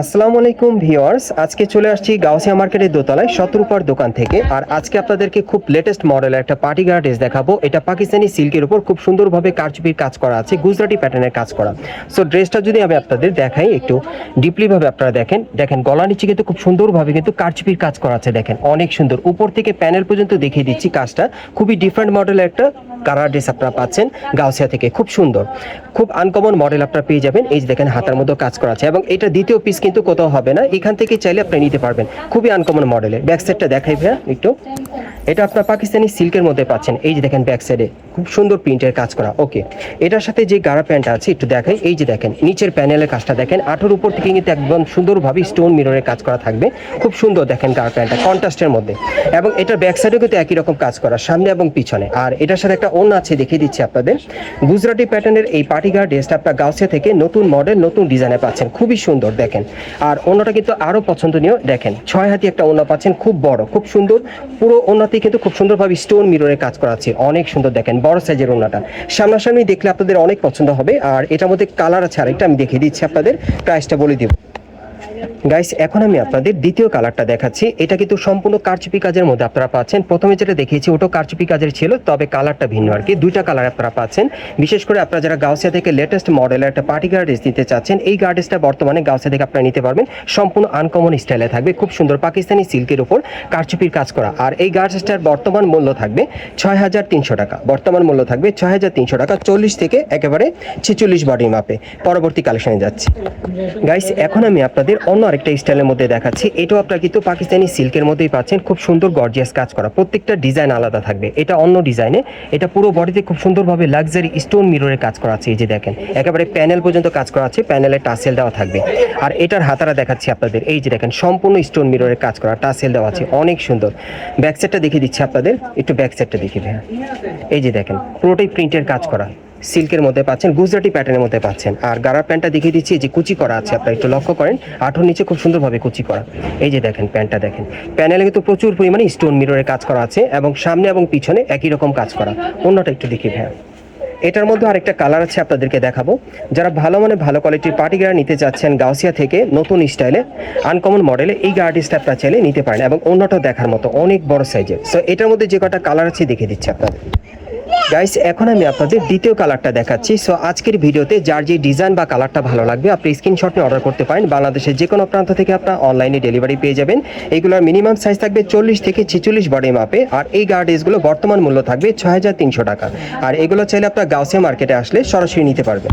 আসসালামু আলাইকুম ভিউয়ার্স, আজকে চলে আসছি গাউসিয়া মার্কেটের দোতলায় শতরূপার দোকান থেকে। আর আজকে আপনাদেরকে খুব লেটেস্ট মডেলের একটা পার্টি গার্ড ড্রেস দেখাবো। এটা পাকিস্তানি সিল্কের উপর খুব সুন্দরভাবে কারচুপির কাজ করা আছে, গুজরাটি প্যাটার্নের কাজ করা। সো ড্রেসটা যদি আমি আপনাদের দেখাই, একটু ডিপলিভাবে আপনারা দেখেন। দেখেন গলা নিচে কিন্তু খুব সুন্দরভাবে কিন্তু কারচুপির কাজ করা আছে, দেখেন। অনেক সুন্দর। উপর থেকে প্যানেল পর্যন্ত দেখিয়ে দিচ্ছি কাজটা। খুবই ডিফারেন্ট মডেলের একটা কালার ড্রেস আপনারা পাচ্ছেন গাউসিয়া থেকে। খুব সুন্দর। খুব আনকমন মডেল আপনারা পেয়ে যাবেন। এই যে দেখেন, হাতার মধ্যে কাজ করা আছে। এবং এটা দ্বিতীয় পিস কিন্তু কোথাও হবে না। এখান থেকে চাইলে আপনি নিতে পারবেন। খুবই আনকমন মডেলের ব্যাক সাইডটা দেখাই ভাইয়া, একটু। এটা আপনার পাকিস্তানি সিল্কের মধ্যে পাচ্ছেন। এই যে দেখেন ব্যাক সাইডে খুব সুন্দর প্রিন্টের কাজ করা। ওকে এটার সাথে যে গাড়া প্যান্ট আছে, একটু দেখাই। এই যে দেখেন, নিচের প্যানেলের কাজটা দেখেন। আঠোর উপর থেকে কিন্তু একদম সুন্দরভাবে স্টোন মিররের কাজ করা থাকবে। খুব সুন্দর দেখেন গাড়া প্যান্টটা কন্ট্রাস্টের মধ্যে। এবং এটার ব্যাক সাইডেও কিন্তু একই রকম কাজ করা, সামনে এবং পিছনে। আর এটার সাথে একটা অন্য আছে, দেখিয়ে দিচ্ছি আপনাদের। গুজরাটি প্যাটার্নের এই পার্টি গার্ড ড্রেসটা আপনার গাউসিয়া থেকে নতুন মডেল নতুন ডিজাইনে পাচ্ছেন। খুবই সুন্দর দেখেন। আর অন্যটা কিন্তু আরও পছন্দনীয় দেখেন। ছয় হাতি একটা ওনা পাচ্ছেন, খুব বড়, খুব সুন্দর। পুরো ওনাতে কিন্তু খুব সুন্দরভাবে স্টোন মিররের কাজ করা আছে। অনেক সুন্দর দেখেন, বড় সাইজের ওনাটা সামনাসামনি দেখলে আপনাদের অনেক পছন্দ হবে। আর এটার মধ্যে কালার আছে আরেকটা, আমি দেখিয়ে দিচ্ছি আপনাদের। প্রাইসটা বলে দিব। গাইস এখন আমি আপনাদের দ্বিতীয় কালারটা দেখাচ্ছি। এটা কিন্তু সম্পূর্ণ কারচুপি কাজের মধ্যে আপনারা পাচ্ছেন। প্রথমে যেটা দেখিয়েছি, ওটা কারচুপি কাজের ছিল, তবে কালারটা ভিন্ন আর কি। দুইটা কালার আপনারা পাচ্ছেন। বিশেষ করে আপনারা যারা গাউসিয়া থেকে লেটেস্ট মডেলের একটা পার্টি গার্ডেস নিতে চাচ্ছেন, এই গার্ডেসটা বর্তমানে গাউসিয়া থেকে আপনারা নিতে পারবেন। সম্পূর্ণ আনকমন স্টাইলে থাকবে, খুব সুন্দর পাকিস্তানি সিল্কের উপর কারচুপির কাজ করা। আর এই গার্ডেসটার বর্তমান মূল্য থাকবে ছয় হাজার তিনশো টাকা। বর্তমান মূল্য থাকবে ছয় হাজার তিনশো টাকা, চল্লিশ থেকে একেবারে ছেচল্লিশ বডি মাপে পরবর্তী কালেকশনে যাচ্ছি। গাইস এখন আমি আপনাদের অন্য আরেকটা স্টাইলের মধ্যে দেখাচ্ছি। এটাও আপনারা কিন্তু পাকিস্তানি সিল্কের মধ্যেই পাচ্ছেন। খুব সুন্দর গর্জিয়াস কাজ করা। প্রত্যেকটা ডিজাইন আলাদা থাকবে। এটা অন্য ডিজাইনে এটা পুরো বডিতে খুব সুন্দরভাবে লাক্সারি স্টোন মিররের কাজ করা আছে। এই যে দেখেন, একেবারে প্যানেল পর্যন্ত কাজ করা আছে। প্যানেলে টাসেল দেওয়া থাকবে। আর এটার হাতারা দেখাচ্ছি আপনাদের। এই যে দেখেন, সম্পূর্ণ স্টোন মিররের কাজ করা। টাসেল দেওয়া আছে। অনেক সুন্দর। ব্যাক সাইডটা দেখিয়ে দিচ্ছি আপনাদের। একটু ব্যাক সাইডটা দেখিয়ে ভাইয়া এই যে দেখেন, পুরোটাই প্রিন্টের কাজ করা। সিল্কের মধ্যে পাচ্ছেন, গুজরাটি প্যাটার্নের মধ্যে পাচ্ছেন। আর গাড়ার প্যান্টটা দেখিয়ে দিচ্ছি যে কুচি করা আছে, আপনারা একটু লক্ষ্য করেন, আঠোর নিচে খুব সুন্দরভাবে কুচি করা। এই যে দেখেন প্যান্টটা দেখেন। প্যানেলে কিন্তু প্রচুর পরিমাণে স্টোন মিররের কাজ করা আছে এবং সামনে এবং পিছনে একই রকম কাজ করা। অন্যটা একটু দেখি ভাইয়া। এটার মধ্যে আরেকটা কালার আছে আপনাদেরকে দেখাবো। যারা ভালো মানে ভালো কোয়ালিটির পার্টি গার্ড নিতে চাচ্ছেন গাউসিয়া থেকে নতুন স্টাইলে আনকমন মডেলে এই গার্ডিসটা আপনারা চাইলে নিতে পারেন এবং অন্যটাও দেখার মতো, অনেক বড় সাইজের সো এটার মধ্যে যে কটা কালার আছে দেখে দিচ্ছি আপনাদের। গাইস এখন আমি আপনাদের দ্বিতীয় কালারটা দেখাচ্ছি। সো আজকের ভিডিওতে যার যে ডিজাইন বা কালারটা ভালো লাগবে, আপনি স্ক্রিনশট নিয়ে অর্ডার করতে পারেন। বাংলাদেশের যে কোনো প্রান্ত থেকে আপনার অনলাইনে ডেলিভারি পেয়ে যাবেন। এগুলোর মিনিমাম সাইজ থাকবে চল্লিশ থেকে ছেচল্লিশ বডি মাপে আর এই গার্ডেসগুলো বর্তমান মূল্য থাকবে ছয় হাজার তিনশো টাকা। আর এগুলো চাইলে আপনার গাউসিয়া মার্কেটে আসলে সরাসরি নিতে পারবেন।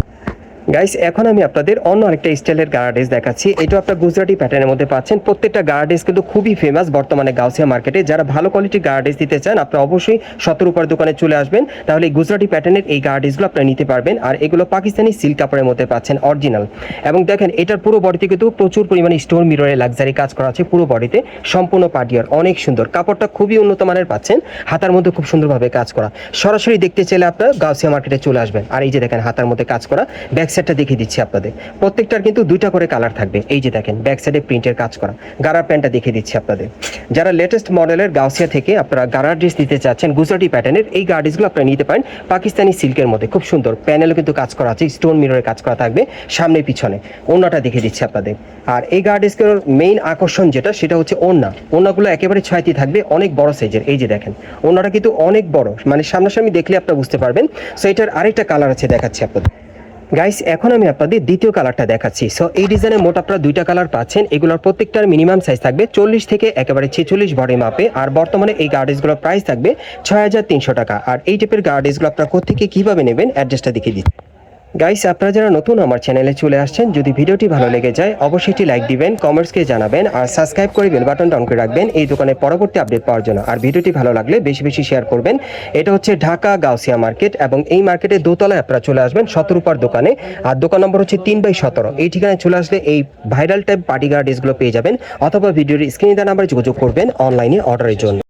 গাইস এখন আমি আপনাদের অন্য আরেকটা স্টাইলের গার্ডেস দেখাচ্ছি। এটা আপনার গুজরাটি প্যাটার্নের মধ্যে পাচ্ছেন। প্রত্যেকটা গার্ডেস কিন্তু খুবই ফেমাস বর্তমানে গাউসিয়া মার্কেটে যারা ভালো কোয়ালিটির গার্ডেস দিতে চান, আপনারা অবশ্যই সতরূপার দোকানে চলে আসবেন। তাহলে এই গুজরাটি প্যাটার্নের এই গার্ডেসগুলো আপনারা নিতে পারবেন। আর এগুলো পাকিস্তানি সিল্ক কাপড়ের মধ্যে পাচ্ছেন অরিজিনাল এবং দেখেন, এটার পুরো বডিতে কিন্তু প্রচুর পরিমাণে স্টোন মিররে লাক্সারি কাজ করা আছে পুরো বডিতে সম্পূর্ণ পাটিয়ার, অনেক সুন্দর। কাপড়টা খুবই উন্নত মানের পাচ্ছেন। হাতার মধ্যে খুব সুন্দরভাবে কাজ করা। সরাসরি দেখতে চাইলে আপনারা গাউসিয়া মার্কেটে চলে আসবেন। আর এই যে দেখেন, হাতার মধ্যে কাজ করা। ব্যাক সাইডটা দেখিয়ে দিচ্ছি আপনাদের। প্রত্যেকটার কিন্তু দুইটা করে কালার থাকবে। এই যে দেখেন ব্যাক সাইডে প্রিন্টের কাজ করা। গারার প্যান্টটা দেখিয়ে দিচ্ছি আপনাদের। যারা লেটেস্ট মডেলের গাউসিয়া থেকে আপনারা গারার ড্রেস নিতে চাচ্ছেন গুজরাটি প্যাটার্নের এই গার্ডিসগুলো আপনারা নিতে পারেন পাকিস্তানি সিল্কের মধ্যে। খুব সুন্দর। প্যানেলও কিন্তু কাজ করা আছে স্টোন মিররের কাজ করা থাকবে সামনে পিছনে। ওনাটা দেখিয়ে দিচ্ছি আপনাদের। আর এই গার্ডিসগুলোর মেইন আকর্ষণ যেটা, সেটা হচ্ছে ওন্না ওন্নাগুলো একেবারে ছয়টি থাকবে, অনেক বড় সাইজের এই যে দেখেন ওনাটা কিন্তু অনেক বড়। মানে সামনাসামনি দেখলে আপনারা বুঝতে পারবেন। সো এটার আরেকটা কালার আছে, দেখাচ্ছি আপনাদের। গাইস এখন আমি আপনাদের দ্বিতীয় কালারটা দেখাচ্ছি। সো এই ডিজাইনে মোট আপনারা দুইটা কালার পাচ্ছেন। এগুলোর প্রত্যেকটার মিনিমাম সাইজ থাকবে চল্লিশ থেকে একেবারে ছেচল্লিশ বডি মাপে আর বর্তমানে এই গার্ডেসগুলোর প্রাইস থাকবে ছয় হাজার তিনশো টাকা। আর এই টাইপের গার্ডেসগুলো আপনারা কোথেকে কীভাবে নেবেন? অ্যাড্রেসটা দেখিয়ে দিচ্ছি। গাইস আপনারা যারা নতুন আমার চ্যানেলে চলে আসছেন, যদি ভিডিওটি ভালো লেগে যায়, অবশ্যই একটি লাইক দিবেন কমেন্টসকে জানাবেন, আর সাবস্ক্রাইব করে বেল বাটনটা অন করে রাখবেন, এই দোকানে পরবর্তী আপডেট পাওয়ার জন্য। আর ভিডিওটি ভালো লাগলে বেশি বেশি শেয়ার করবেন। এটা হচ্ছে ঢাকা গাউসিয়া মার্কেট এবং এই মার্কেটে দোতলায় আপনারা চলে আসবেন সতেরোপার দোকানে। আর দোকান নম্বর হচ্ছে তিন বাই সতেরো। এই ঠিকানায় চলে আসলে এই ভাইরাল টাইপ পার্টি গার্ডেসগুলো পেয়ে যাবেন, অথবা ভিডিওর স্ক্রিনে দেওয়া নাম্বারে যোগাযোগ করবেন অনলাইনে অর্ডারের জন্য।